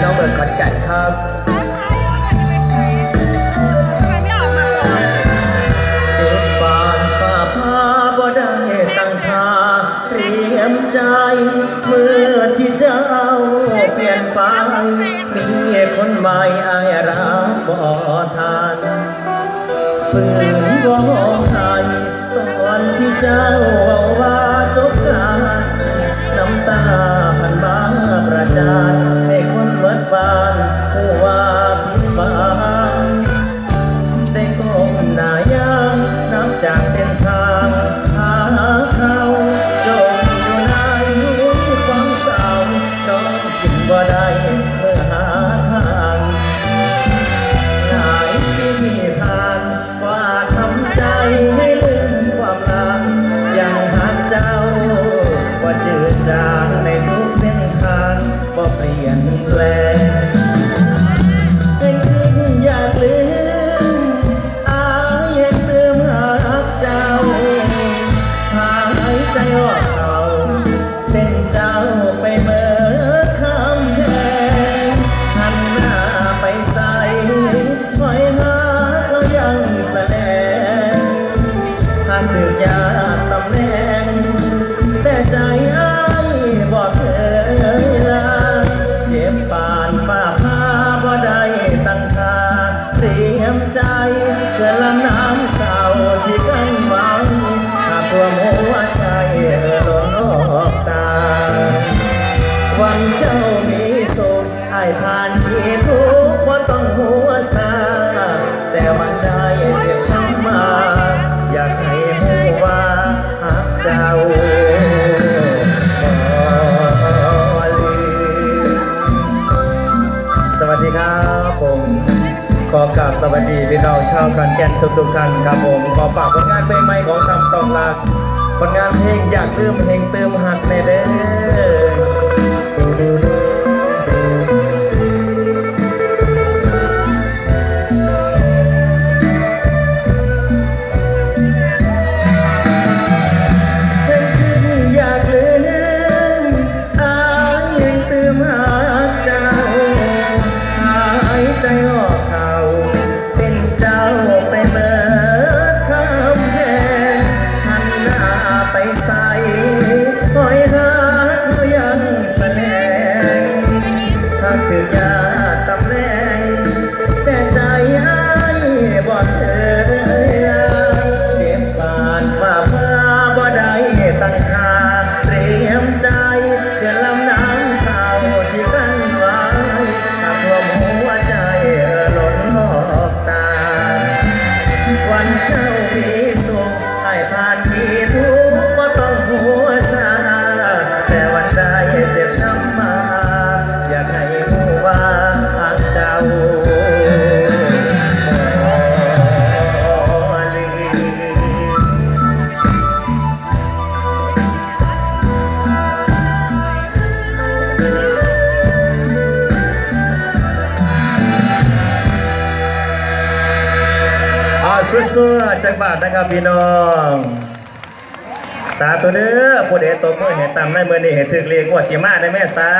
น้องเบิร์ดขอนแก่นครับเจ็บปานฝ่าพาบ่ได้ตั้งท่าเตรียมใจ เมื่อที่เจ้าเปลี่ยนไป มีคนใหม่อายรับบ่ทานฝืนบ่ให้ตอนที่เจ้าเว้าว่ ว่ ผ่านที่ทุกว่าต้องหัวซาแต่วันใดเจ็บช้ำมา อยากให้หูว่าหักเจ้าบ่ลืมสวัสดีครับผมขอกราบสวัสดีพี่น้องชาวกันแก่นทุกๆท่านครับผมขอฝากผลงานเพลงใหม่ของทำตองรักผลงานเพลงอยากลืมเพลงเติมหักในเด้อ ตั้ สู้ๆจักบาทนะครับพี่น้อง สาธุเด้อผู้ใดตกมือเห็นตามในมือนี่เห็นถึกเรียกว่าสีมาได้แม่สา